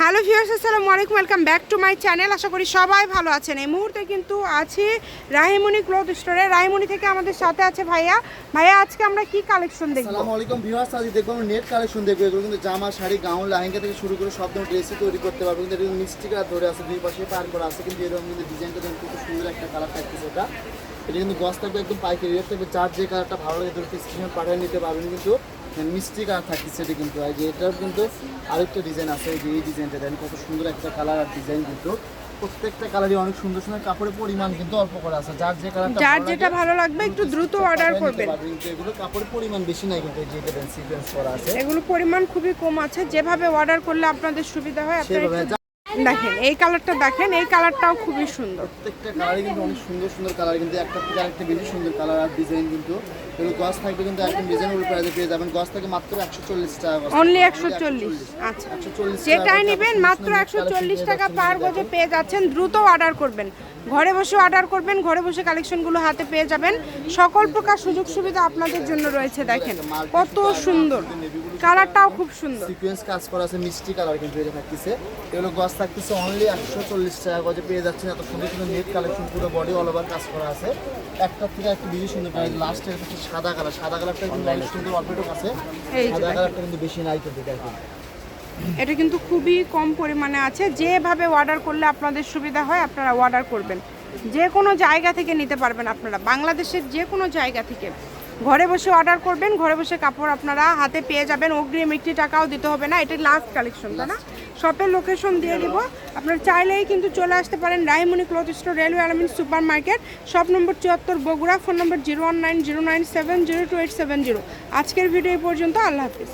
Hello viewers, আসসালামু আলাইকুম, welcome back to my channel. আশা করি সবাই ভালো আছেন। এই মুহূর্তে কিন্তু আছি রাহিমণি ক্লথ স্টোরে। রাহিমণি থেকে আমাদের সাথে আছে ভাইয়া। ভাইয়া, আজকে আমরা কি কালেকশন দেখব? আসসালামু আলাইকুম ভিউয়ার্স আজ দেখব আমরা নেট কালেকশন দেখব। এগুলো কিন্তু জামা, শাড়ি, গাউন, লেহেঙ্গা থেকে শুরু করে সব ধরনের ড্রেসই তৈরি করতে পারব। কিন্তু এরকম মিস্টিকা ধরে আছে, দুই পাশে পার করা আছে, কিন্তু এরকম কিন্তু ডিজাইনটা দেখুন খুব সুন্দর একটা কালার থাকতেছে এটা এটা কিন্তু গছ থাকবে একদম পাইকারি রেট থাকবে। যার যে কালারটা ভালো লাগে দুটো স্ক্রিনে পাঠিয়ে নিতে পারবেন কিন্তু মিষ্টি কালার থাকতেছে এটা কিন্তু। আর যে এটার কিন্তু আরেকটা ডিজাইন আছে এই যে এই ডিজাইনটা দেন কত সুন্দর একটা কালার আর ডিজাইন কিন্তু। প্রত্যেকটা কালারই অনেক সুন্দর সুন্দর কাপড়ের পরিমাণ কিন্তু অল্প করে আছে। যার যে কালারটা যার যেটা ভালো লাগবে একটু দ্রুত অর্ডার করবেন। কিন্তু এগুলো কাপড়ের পরিমাণ বেশি নাই কিন্তু এই যে এটা সিকোয়েন্স করা আছে। এগুলো পরিমাণ খুবই কম আছে যেভাবে অর্ডার করলে আপনাদের সুবিধা হয় আপনারা দেখেন এই কালারটা দেখেন এই কালারটাও খুবই সুন্দর। প্রত্যেকটা কালারই কিন্তু অনেক সুন্দর সুন্দর কালার কিন্তু একটা থেকে আরেকটা বেশি সুন্দর কালার আর ডিজাইন কিন্তু। এগুলো গস থাকবে কিন্তু একদম রিজনেবল প্রাইসে পেয়ে যাবেন। গস থেকে মাত্র একশো চল্লিশ টাকা গজ। অনলি একশো চল্লিশ আচ্ছা। একশো চল্লিশ টাকা যেটাই গজ, নেবেন মাত্র সুন্দর একশো collection চল্লিশ পেয়ে টাকা পার গজে পেয়ে যাচ্ছেন দ্রুত অর্ডার করবেন। ঘরে বসে অর্ডার করবেন ঘরে বসে কালেকশনগুলো হাতে পেয়ে যাবেন। সকল প্রকার সুযোগ সুবিধা আপনাদের জন্য রয়েছে দেখেন। কত সুন্দর। কালারটাও খুব সুন্দর। সিকোয়েন্স কাজ করা আছে মিষ্টি কালার কিন্তু এটা থাকতেছে। এগুলো গজ থাকতেছে অনলি একশো চল্লিশ টাকা গজে পেয়ে যাচ্ছেন। এত সুন্দর সুন্দর নেট কালেকশন পুরো বডি অল ওভার কাজ করা আছে। একটা থেকে একটা বেশি সুন্দর কালার লাস্টে হচ্ছে সাদা কালার। সাদা কালারটা কিন্তু অনেক সুন্দর অল্পটুক আছে এই সাদা কালারটা কিন্তু বেশি নাই কিন্তু দেখুন। এটা কিন্তু খুবই কম পরিমাণে আছে। যেভাবে অর্ডার করলে আপনাদের সুবিধা হয়, আপনারা অর্ডার করবেন। যে কোনো জায়গা থেকে নিতে পারবেন আপনারা। বাংলাদেশের যে কোনো জায়গা থেকে। ঘরে বসে অর্ডার করবেন, ঘরে বসে কাপড় আপনারা হাতে পেয়ে যাবেন। অগ্রিম একটি টাকাও দিতে হবে না এটা লাস্ট কালেকশন তাই না? শপের লোকেশন দিয়ে দিব। আপনারা চাইলেই কিন্তু চলে আসতে পারেন Raimoni cloth store railway Almin super market shop number চুয়াত্তর, Bogura phone number zero one nine zero nine seven zero two eight seven zero আজকের ভিডিও এই পর্যন্ত, আল্লাহ হাফিজ।